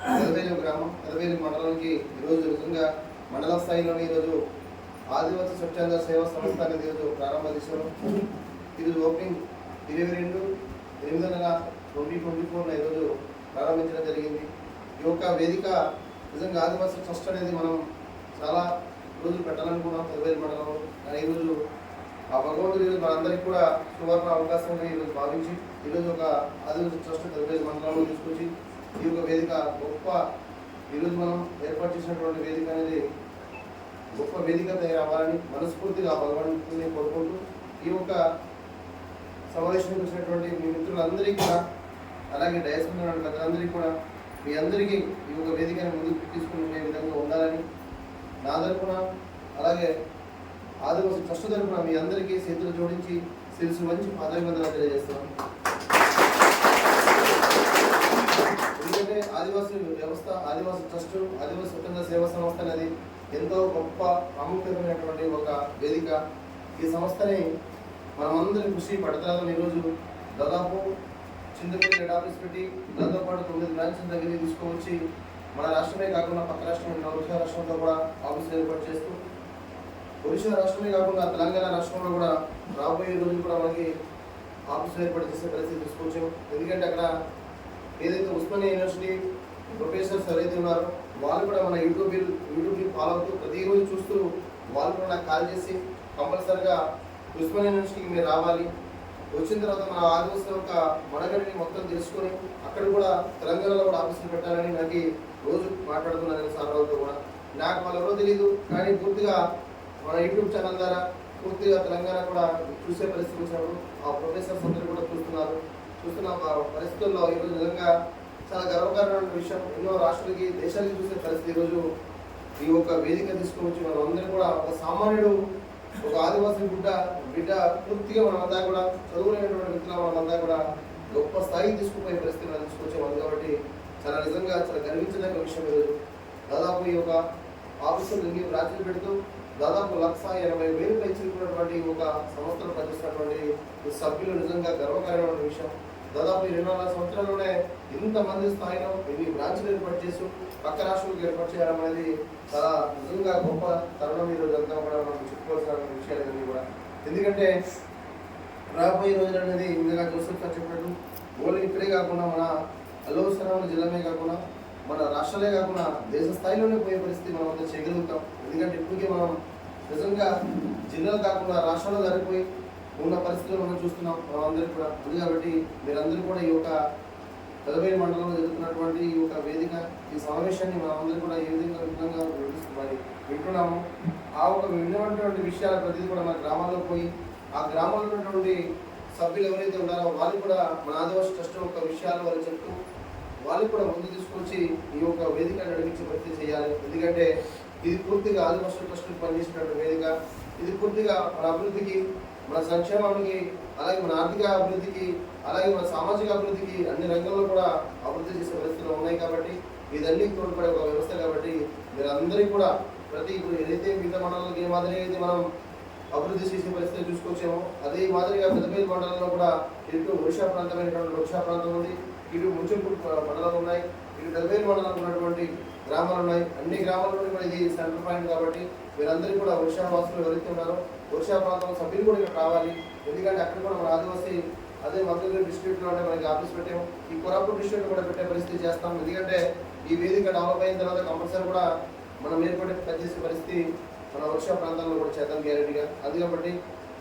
ఈరోజు గ్రామం పెదవేలు మండలానికి ఈరోజు నిజంగా మండల స్థాయిలోని ఈరోజు ఆదివాసీ స్వచ్ఛంద సేవా సంస్థ అనేది ఈరోజు ప్రారంభ దిశలో ఈరోజు ఓపెనింగ్ ఇరవై రెండు ఎనిమిది నెల ట్వంటీ ట్వంటీ ఫోర్లో ఈరోజు ప్రారంభించడం జరిగింది. ఈ యొక్క వేదిక నిజంగా ఆదివాసీ ట్రస్ట్ అనేది మనం చాలా రోజులు పెట్టాలనుకున్నాం పెదవేలు మండలంలో. కానీ ఈరోజు ఆ భగవంతుడు ఈరోజు మనందరికీ కూడా సువర్ణ అవకాశం ఈరోజు భావించి ఈరోజు ఒక ఆదివాసీ ట్రస్ట్ పెదవేలు మండలంలో తీసుకొచ్చి ఈ యొక్క వేదిక గొప్ప ఈరోజు మనం ఏర్పాటు చేసినటువంటి వేదిక అనేది గొప్ప వేదిక తయారవ్వాలని మనస్ఫూర్తిగా భగవంతుని కోరుకుంటూ ఈ యొక్క సమావేశానికి వచ్చినటువంటి మీ మిత్రులందరికీ కూడా అలాగే డయస్కున్న మీద కూడా మీ అందరికీ ఈ యొక్క వేదికను ముందుకు తీసుకునే విధంగా ఉండాలని నా తరపున అలాగే ఆదివాసీ ట్రస్ట్ తరపున మీ అందరికీ చేతులు జోడించి శిరసు మంచి వందలు తెలియజేస్తున్నాను ఎందుకంటే ఆదివాసీ వ్యవస్థ ఆదివాసీ ట్రస్ట్ ఆదివాసీ స్వచ్ఛంద సేవా సంస్థ అనేది ఎంతో గొప్ప ప్రాముఖ్యమైనటువంటి ఒక వేదిక. ఈ సంస్థని మనమందరి కృషి పడతారు ఈరోజు దాదాపు చింతపల్లి హెడ్ ఆఫీస్ పెట్టి దాంతో పాటు తొమ్మిది బ్రాంచ్ల దగ్గర తీసుకువచ్చి మన రాష్ట్రమే కాకుండా పక్క రాష్ట్రం ఒరిస్సా రాష్ట్రంతో కూడా ఆఫీసులు ఏర్పాటు చేస్తూ ఒరిస్సా రాష్ట్రమే కాకుండా తెలంగాణ రాష్ట్రంలో కూడా రాబోయే రోజులు కూడా మనకి ఆఫీసులు ఏర్పాటు చేసే పరిస్థితి తీసుకొచ్చాం. ఎందుకంటే అక్కడ ఏదైతే ఉస్మానియా యూనివర్సిటీ ప్రొఫెసర్స్ ఎవరైతే ఉన్నారో వాళ్ళు కూడా మన యూట్యూబ్ యూట్యూబ్ని ఫాలో అవుతూ ప్రతిరోజు చూస్తూ వాళ్ళు కూడా నాకు కాల్ చేసి కంపల్సరిగా ఉస్మానియా యూనివర్సిటీకి మీరు రావాలి. వచ్చిన తర్వాత మన ఆదివాసీ యొక్క మనగడిని మొత్తం తెలుసుకొని అక్కడ కూడా తెలంగాణలో కూడా ఆఫీసులు పెట్టాలని నాకు రోజు మాట్లాడుతున్నాను నేను సార్ రావుతో కూడా. నాకు వాళ్ళెవరో తెలియదు కానీ పూర్తిగా మన యూట్యూబ్ ఛానల్ ద్వారా పూర్తిగా తెలంగాణ కూడా చూసే పరిస్థితి వచ్చినప్పుడు ఆ ప్రొఫెసర్స్ అందరూ కూడా చూస్తున్నారు. చూస్తున్న ఆ పరిస్థితుల్లో ఈరోజు నిజంగా చాలా గర్వకారమైన విషయం. ఎన్నో రాష్ట్రాలకి దేశాలకి చూసే పరిస్థితి ఈరోజు ఈ యొక్క వేదిక తీసుకొచ్చి మనం అందరూ కూడా ఒక సామాన్యుడు ఒక ఆదివాసీ బిడ్డ బిడ్డ పూర్తిగా మనమంతా కూడా చదువులేనటువంటి వ్యక్తులు మనమంతా కూడా గొప్ప స్థాయికి తీసుకుపోయే పరిస్థితి మనం తీసుకొచ్చేవాళ్ళు కాబట్టి చాలా నిజంగా చాలా గర్వించదగ్గ విషయం ఈరోజు దాదాపు ఈ యొక్క ఆఫీసులు ఎన్ని పెడుతూ దాదాపు లక్ష ఎనభై వేలు పెంచుకున్నటువంటి ఒక సంస్థలు పనిచేస్తున్నటువంటి సభ్యులు నిజంగా గర్వకారమైన విషయం. దాదాపు ఈ రెండు వందల సంవత్సరాల్లోనే ఇంతమంది స్థాయిలో ఇన్ని బ్రాంచ్లు ఏర్పాటు చేసి పక్క రాష్ట్రాలకు ఏర్పాటు చేయడం అనేది చాలా నిజంగా గొప్ప తరుణం ఈ అంతా కూడా మనం చెప్పుకోవాల్సిన విషయాలు కూడా. ఎందుకంటే రాబోయే రోజులు అనేది ఇందుగా జోసెఫ్ గారు చెప్పినట్టు ఓన్లీ ఇక్కడే కాకుండా మన అలోసరం జిల్లానే కాకుండా మన రాష్ట్రాలే కాకుండా దేశ స్థాయిలోనే పోయే పరిస్థితి మనం అంతా చేయగలుగుతాం. ఎందుకంటే ఇప్పటికే మనం నిజంగా జిల్లాలు కాకుండా రాష్ట్రాల్లో జరిగిపోయి ఉన్న పరిస్థితులు మనం చూస్తున్నాం. మనందరూ కూడా ఉంది కాబట్టి మీరందరూ కూడా ఈ యొక్క పెదవేలు మండలంలో జరుగుతున్నటువంటి ఈ యొక్క వేదిక ఈ సమావేశాన్ని మనందరూ కూడా ఏ విధంగా విధంగా వినిపిస్తున్నాయి వింటున్నాము. ఆ ఒక విన్నటువంటి విషయాల ప్రతిదీ కూడా మన గ్రామాల్లో పోయి ఆ గ్రామంలో ఉన్నటువంటి సభ్యులు ఎవరైతే ఉన్నారో వాళ్ళు కూడా మన ఆదివాసీ ట్రస్ట్ యొక్క విషయాలు వాళ్ళు చెప్తూ వాళ్ళు కూడా ముందు తీసుకొచ్చి ఈ యొక్క వేదిక నడిపించి భర్తీ చేయాలి. ఎందుకంటే ఇది పూర్తిగా ఆదివాసీ ట్రస్ట్ పనిచేసినటువంటి వేదిక. ఇది పూర్తిగా మన అభివృద్ధికి మన సంక్షేమానికి అలాగే మన ఆర్థిక అభివృద్ధికి అలాగే మన సామాజిక అభివృద్ధికి అన్ని రంగాల్లో కూడా అభివృద్ధి చేసే పరిస్థితులు ఉన్నాయి కాబట్టి ఇదన్నీ తోడ్పడే ఒక వ్యవస్థ కాబట్టి మీరందరికీ కూడా ప్రతి ఇప్పుడు ఏదైతే మిగతా మండలాలకు ఏ మాదిరి అయితే మనం అభివృద్ధి చేసే పరిస్థితి చూసుకొచ్చామో అదే మాదిరిగా పెద్దపల్లి మండలంలో కూడా ఇటు ఒడిషా ప్రాంతమైనటువంటి ఒడిషా ప్రాంతం ఉంది ఇటు ముంచెంపూర్ మండలాలు ఉన్నాయి. ఇటు పెద్దపల్లి మండలంలో ఉన్నటువంటి గ్రామాలు ఉన్నాయి. అన్ని గ్రామాల్లో కూడా ఇది సెంటర్ పాయింట్ కాబట్టి మీరందరూ కూడా ఒడిషా వాసులు ఎవరైతే ఉన్నారో ఒడిషా ప్రాంతం సభ్యులు కూడా ఇక్కడ రావాలి. ఎందుకంటే అక్కడ కూడా మన ఆదివాసీ అదే మంగళగిరి డిస్ట్రిక్ట్లో అంటే మనకి ఆఫీస్ పెట్టాము. ఈ కొరాపూర్ డిస్ట్రిక్ట్ కూడా పెట్టే పరిస్థితి చేస్తాం. ఎందుకంటే ఈ వేదిక డెవలప్ అయిన తర్వాత కంపల్సరీ కూడా మనం ఏర్పడే పనిచేసే పరిస్థితి మన వర్షా ప్రాంతాల్లో కూడా చేద్దాం గ్యారెంటీగా. అది కాబట్టి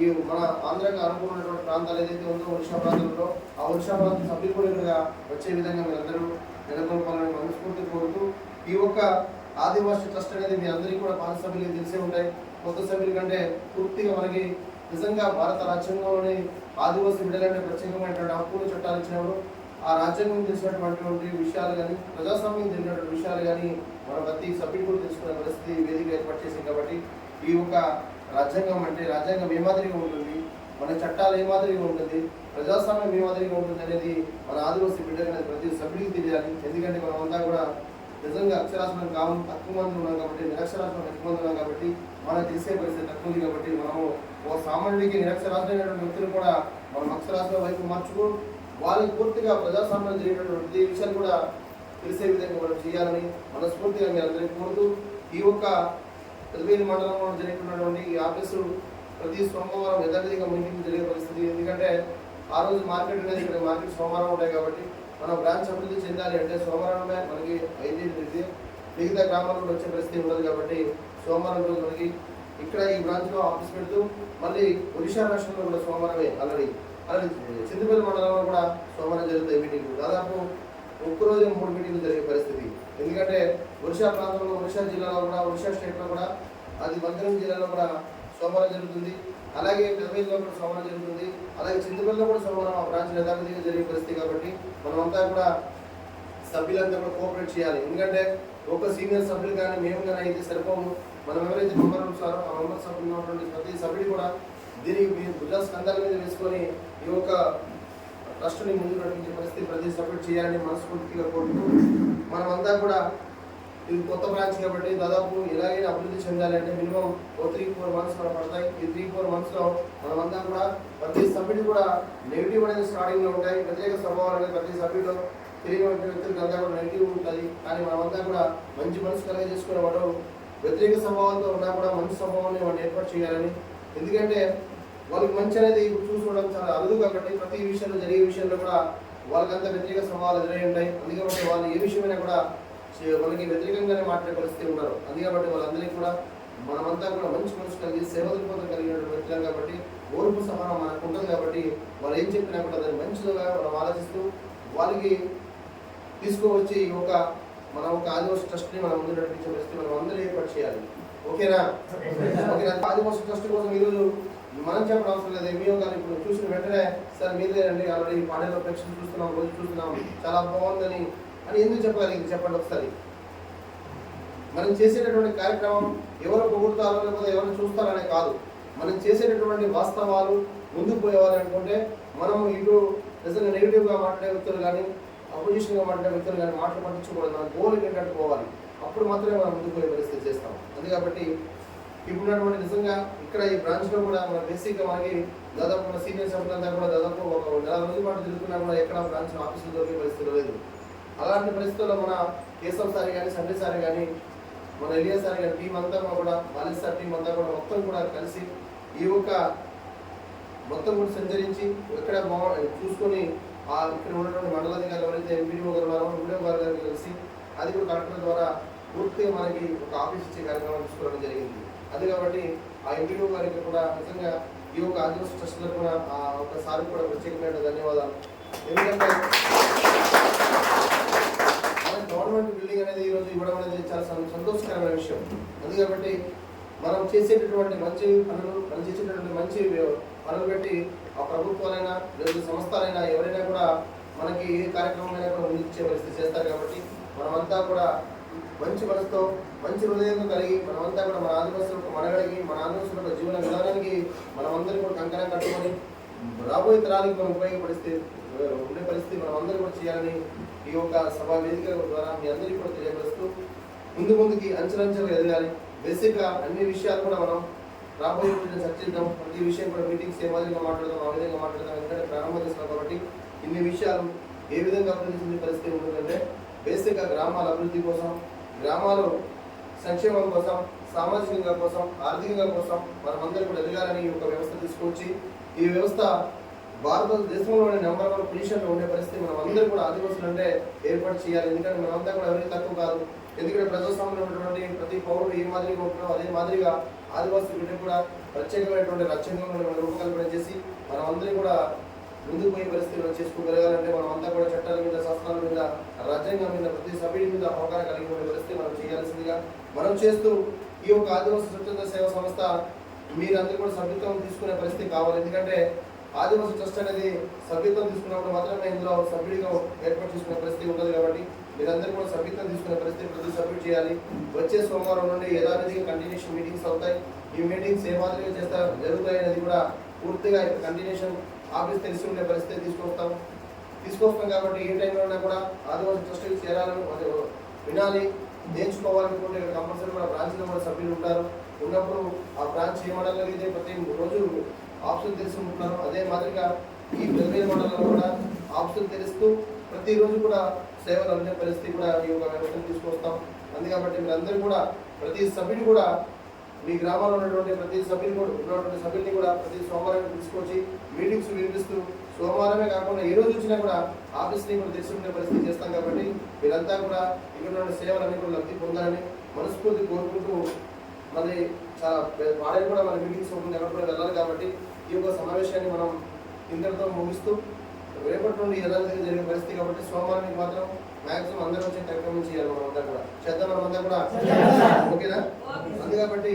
ఈ మన ఆంధ్రాకి అనుకున్నటువంటి ప్రాంతాలు ఏదైతే ఉందో ఒడిషా ప్రాంతంలో ఆ ఒడిషా ప్రాంతం సభ్యులు కూడా వచ్చే విధంగా మీరందరూ నెలకొల్పాలని మనస్ఫూర్తి కోరుతూ ఈ ఒక్క ఆదివాసీ ట్రస్ట్ అనేది మీ అందరికీ కూడా పాత సభ్యులకి తెలిసే ఉంటాయి. కొత్త సభ్యుల కంటే పూర్తిగా మనకి నిజంగా భారత రాజ్యాంగంలోని ఆదివాసీ బిడ్డలంటే ప్రత్యేకమైనటువంటి హక్కులు చట్టాలు ఇచ్చినప్పుడు ఆ రాజ్యాంగం తెలిసినటువంటి విషయాలు కానీ ప్రజాస్వామ్యం తెలిసినటువంటి విషయాలు కానీ మన ప్రతి సభ్యుడు కూడా తెలుసుకునే పరిస్థితి వేదిక ఏర్పాటు చేసింది కాబట్టి ఈ యొక్క రాజ్యాంగం అంటే రాజ్యాంగం ఏ మాదిరిగా ఉంటుంది? మన చట్టాలు ఏ మాదిరిగా ఉంటుంది? ప్రజాస్వామ్యం ఏ మాదిరిగా ఉంటుంది అనేది మన ఆదివాసీ బిడ్డలనేది ప్రతి సభ్యుడికి తెలియాలి. ఎందుకంటే మనమంతా కూడా నిజంగా అక్షరాస్యం కావం తక్కువ మంది ఉన్నాం కాబట్టి నిరక్షరాస్యం ఎక్కువ మంది ఉన్నాం కాబట్టి మనకు తెలిసే పరిస్థితి తక్కువ ఉంది కాబట్టి మనము ఓ సామాన్యుడికి నిరక్షరాస్యమైనటువంటి వ్యక్తులు కూడా మనం అక్షరాస్యం వైపు మార్చుకో వాళ్ళకి పూర్తిగా ప్రజాస్వామ్యం జరిగేటటువంటి ప్రతి విషయాలు కూడా తెలిసే విధంగా మనం చేయాలని మనస్ఫూర్తిగా మీ అందరికీ కోరుతూ ఈ యొక్క పెద్దవేలి మండలంలో జరిగినటువంటి ఈ ఆఫీసు ప్రతి సోమవారం యథావిధిగా మీటింగ్ జరిగే పరిస్థితి. ఎందుకంటే ఆ రోజు మార్కెట్ అనేది ఇక్కడ మార్కెట్ సోమవారం ఉంటాయి కాబట్టి మన బ్రాంచ్ అభివృద్ధి చెందాలి అంటే సోమవారమే మనకి ఐదు ఇది మిగతా గ్రామాల నుండి వచ్చే పరిస్థితి ఉండదు కాబట్టి సోమవారం రోజు మనకి ఇక్కడ ఈ బ్రాంచ్లో ఆఫీస్ పెడుతూ మళ్ళీ ఒడిషా రాష్ట్రంలో కూడా సోమవారమే ఆల్రెడీ అలాగే చింతపల్లి మండలంలో కూడా సోమవారం జరుగుతాయి మీటింగ్లు దాదాపు ఒక్కరోజు మూడు మీటింగ్లు జరిగే పరిస్థితి. ఎందుకంటే ఒరిషా ప్రాంతంలో ఒరిషా జిల్లాలో కూడా ఒడిశా స్టేట్లో కూడా అది మంత్రం జిల్లాలో కూడా సోమవారం జరుగుతుంది. అలాగే పెదవేలిలో కూడా సోమవారం జరుగుతుంది. అలాగే చింతపల్లిలో కూడా సోమవారం ఆ బ్రాంచ్ యథావిధిగా జరిగే పరిస్థితి కాబట్టి మనమంతా కూడా సభ్యులంతా కూడా కోఆపరేట్ చేయాలి. ఎందుకంటే ఒక సీనియర్ సభ్యులు కానీ మేము కానీ అయితే సరిపోము. మనం ఎవరైతే మెంబర్ ఉంటారో ఆ మెంబర్ సభ్యులు ఉన్నటువంటి ప్రతి సభ్యుడు కూడా దీనికి మీ భుజ స్కంధాల మీద వేసుకొని ఈ యొక్క ట్రస్ట్ని ముందు నడిపించే పరిస్థితి ప్రతి సభ్యుడు చేయాలని మనస్ఫూర్తిగా కోరుతూ మనమంతా కూడా ఇది కొత్త బ్రాంచ్ కాబట్టి దాదాపు ఎలాగైనా అభివృద్ధి చెందాలంటే మినిమం ఓ త్రీ ఫోర్ మంత్స్ కూడా పడతాయి. ఈ త్రీ ఫోర్ మంత్స్లో మనమంతా కూడా ప్రతి సభ్యుడు కూడా నెగిటివ్ అనేది స్టార్టింగ్లో ఉంటాయి. వ్యతిరేక స్వభావాలు అనేది ప్రతి సభ్యుడు తెలియని వ్యక్తులకి అంతా కూడా నెగిటివ్ ఉంటుంది. కానీ మనమంతా కూడా మంచి మనసు కలిగి చేసుకునేవాడు వ్యతిరేక స్వభావంతో ఉన్నా కూడా మంచి స్వభావాన్ని వాళ్ళు ఏర్పాటు చేయాలని. ఎందుకంటే వాళ్ళకి మంచి అనేది చూసుకోవడం చాలా అరుదు కాబట్టి ప్రతి విషయంలో జరిగే విషయంలో కూడా వాళ్ళకంతా వ్యతిరేక స్వభావాలు ఎదురై ఉంటాయి. అందుకే వాళ్ళు ఏ విషయమైనా కూడా మనకి వ్యతిరేకంగానే మాట్లాడే పరిస్థితి అది కాబట్టి వాళ్ళందరికీ కూడా మనమంతా కూడా మంచి మనసు కలిగి సేవ కలిగినటువంటి వ్యక్తులు కాబట్టి ఓర్పు సహనం మనకు ఉంటుంది కాబట్టి వాళ్ళు ఏం చెప్పినా కూడా దాన్ని మంచిగా మనం ఆలోచిస్తూ వాళ్ళకి తీసుకువచ్చి ఈ ఒక మన ఒక ఆదివాసి ట్రస్ట్ని మనం ముందు నడిపించే పరిస్థితి మనం అందరూ ఏర్పాటు చేయాలి. ఓకేనా? ఓకేనా? ఆదివాసి ట్రస్ట్ కోసం ఈరోజు మనం చెప్పడం అవసరం లేదు. మీ గారు ఇప్పుడు చూసిన వెంటనే సార్ మీరేనండి ఆల్రెడీ పాడేలో ప్రేక్షణ చూస్తున్నాం రోజు చూస్తున్నాం. చాలా బాగుందని అని ఎందుకు చెప్పగలిగింది చెప్పండి ఒకసారి. మనం చేసేటటువంటి కార్యక్రమం ఎవరు పొగుడుతారో లేకపోతే ఎవరు చూస్తారనే కాదు. మనం చేసేటటువంటి వాస్తవాలు ముందుకు పోయేవారు అనుకుంటే మనం ఇటు నిజంగా నెగిటివ్గా మాట్లాడే వ్యక్తులు కానీ అపోజిషన్గా మాట్లాడే వ్యక్తులు కానీ మాటలు పట్టించుకోవాలి మన గోల్ ఏంటంటే పోవాలి. అప్పుడు మాత్రమే మనం ముందుకు పోయే పరిస్థితి చేస్తాం. అందు కాబట్టి ఇప్పుడున్నటువంటి నిజంగా ఇక్కడ ఈ బ్రాంచ్లో కూడా మన బేసిక్గా మనకి దాదాపు మన సీనియర్ సభ్యులంతా కూడా దాదాపు ఒక నెల రోజుల పాటు తిరుగుతున్నా కూడా ఎక్కడ బ్రాంచ్ ఆఫీసులు దొరికే పరిస్థితి లేదు. అలాంటి పరిస్థితుల్లో మన కేశవ్ సార్ కానీ సండే సార్ కానీ మన ఎలియా సార్ కానీ టీం అంతా కూడా బాలిస్ సార్ టీం అంతా కూడా మొత్తం కూడా కలిసి ఈ యొక్క మొత్తం కూడా సంచరించి ఎక్కడ బాగు చూసుకొని ఆ ఇక్కడ ఉన్నటువంటి మండలాధికారులు ఎవరైతే ఎంపీడీఓ గారు వారు వీడియో గారు గారు కలిసి అది కూడా కలెక్టర్ ద్వారా పూర్తిగా మనకి ఒక ఆఫీస్ ఇచ్చే కార్యక్రమం తీసుకోవడం జరిగింది. అది కాబట్టి ఆ ఎంపీడీఓ గారికి కూడా నిజంగా ఈ యొక్క ఆదివాసీ ట్రస్ట్ తరఫున ఆ ఒకసారి కూడా ప్రత్యేకమైన ధన్యవాదాలు. ఎందుకంటే మన గవర్నమెంట్ బిల్డింగ్ అనేది ఈరోజు ఇవ్వడం అనేది చాలా సంతోషకరమైన విషయం. అది కాబట్టి మనం చేసేటటువంటి మంచి పనులు మనం చేసేటటువంటి మంచి పనులు పెట్టి ఆ ప్రభుత్వాలైనా లేదా సంస్థలైనా ఎవరైనా కూడా మనకి ఏ కార్యక్రమమైనా కూడా ముందుకు పరిస్థితి చేస్తారు కాబట్టి మనమంతా కూడా మంచి మనసుతో మంచి హృదయంతో కలిగి మనమంతా కూడా మన ఆదివాసుల మనగడిగి మన ఆదివాసుల జీవన విధానానికి మనమందరం కూడా కంకణం కట్టుకొని రాబోయే తరానికి మనం ఉపయోగపడిస్తే ఉండే పరిస్థితి మనం అందరూ కూడా చేయాలని ఈ యొక్క సభా వేదిక ద్వారా మీ అందరికీ కూడా తెలియపరుస్తూ ముందు ముందుకి అంచెలంచెలుగా ఎదగాలి. బేసిక్గా అన్ని విషయాలు కూడా మనం రాబోయే రోజున చర్చిద్దాం. ప్రతి విషయం కూడా మీటింగ్స్ ఏ మాదిరిగా మాట్లాడదాం ఆ విధంగా మాట్లాడదాం ఎందుకంటే ప్రారంభం చేస్తున్నాం కాబట్టి ఇన్ని విషయాలు ఏ విధంగా అభివృద్ధి చెందే పరిస్థితి ఉంటుందంటే బేసిక్గా గ్రామాల అభివృద్ధి కోసం గ్రామాలు సంక్షేమం కోసం సామాజికంగా కోసం ఆర్థికంగా కోసం మనమందరం కూడా ఎదగాలని ఈ యొక్క వ్యవస్థ తీసుకొచ్చి ఈ వ్యవస్థ భారతదేశంలోని నెంబర్ వన్ పొజిషన్లో ఉండే పరిస్థితి మనం అందరూ కూడా ఆదివాసులు అంటే ఏర్పాటు చేయాలి. ఎందుకంటే మనమంతా కూడా ఎవరికి తక్కువ కాదు. ఎందుకంటే ప్రజాస్వామ్యంలో ఉన్నటువంటి ప్రతి పౌరుడు ఏ మాదిరిగా ఉంటున్నారో అదే మాదిరిగా ఆదివాసులు కూడా ప్రత్యేకమైనటువంటి రాజ్యాంగంలో మనం రూపకల్పన చేసి మనం అందరం కూడా ముందుకు పోయే పరిస్థితి మనం చేసుకోగలగాలంటే మనం అంతా కూడా చట్టాల మీద శాస్త్రాల మీద రాజ్యాంగం మీద ప్రతి సభ్యుడి మీద అవగాహన కలిగి ఉండే పరిస్థితి మనం చేయాల్సిందిగా మనం చేస్తూ ఈ యొక్క ఆదివాసీ స్వచ్ఛంద సేవా సంస్థ మీరందరూ కూడా సభ్యత్వం తీసుకునే పరిస్థితి కావాలి. ఎందుకంటే ఆదివాసీ ట్రస్ట్ అనేది సభ్యత్వం తీసుకున్నప్పుడు మాత్రమే ఇందులో సభ్యుడిగా ఏర్పాటు చేసుకునే పరిస్థితి ఉంటుంది కాబట్టి మీరందరూ కూడా సభ్యత్వం తీసుకునే పరిస్థితి ప్రతి సబ్మిట్ చేయాలి. వచ్చే సోమవారం నుండి యథావిధిగా కంటిన్యూషన్ మీటింగ్స్ అవుతాయి. ఈ మీటింగ్స్ ఏ మాదిరిగా చేస్తా జరుగుతాయి అనేది కూడా పూర్తిగా కంటిన్యూషన్ ఆఫీస్ తెలిసి ఉండే పరిస్థితి తీసుకొస్తాం. తీసుకొస్తాం కాబట్టి ఏ టైంలో ఉన్నా కూడా ఆదివాసీ ట్రస్ట్కి చేరాలని వినాలి. నేర్చుకోవాలనుకుంటే ఇక్కడ కంపల్సరీ కూడా బ్రాంచ్లో కూడా సభ్యులు ఉంటారు. ఉన్నప్పుడు ఆ బ్రాంచ్ ఏ మండలం ప్రతి రోజు ఆప్షన్ తెలుసుకుంటున్నారు అదే మాదిరిగా ఈ ప్రతి మండలంలో కూడా ఆప్షన్ తెలుస్తూ ప్రతిరోజు కూడా సేవలు అందే పరిస్థితి కూడా ఈ యొక్క వ్యవస్థను తీసుకొస్తాం. అందుకబట్టి మీరందరూ కూడా ప్రతి సభ్యుడు కూడా మీ గ్రామంలో ఉన్నటువంటి ప్రతి సభ్యుని కూడా ఉన్నటువంటి సభ్యుల్ని కూడా ప్రతి సోమవారం తీసుకొచ్చి మీటింగ్స్ వినిపిస్తూ సోమవారమే కాకుండా ఏ రోజు వచ్చినా కూడా ఆఫీస్ని కూడా తెలుసుకునే పరిస్థితి చేస్తాం కాబట్టి మీరంతా కూడా ఇక్కడ ఉన్న సేవలన్నీ కూడా లబ్ధి పొందాలని మనస్ఫూర్తి కోరుకుంటూ మరి చాలా వాడే కూడా మన మీటింగ్స్ ఉంటుంది ఎవరు కూడా వెళ్ళాలి కాబట్టి ఈ యొక్క సమావేశాన్ని మనం ఇంతటితో ముగిస్తూ రేపటి నుండి యథావిధిగా జరిగే పరిస్థితి కాబట్టి సోమవారానికి మాత్రం మాక్సిమం అందరూ వచ్చి కార్యక్రమం చేయాలి మనం అంతా కూడా. చేద్దాం మనం అంతా కూడా ఓకేనా? అందు కాబట్టి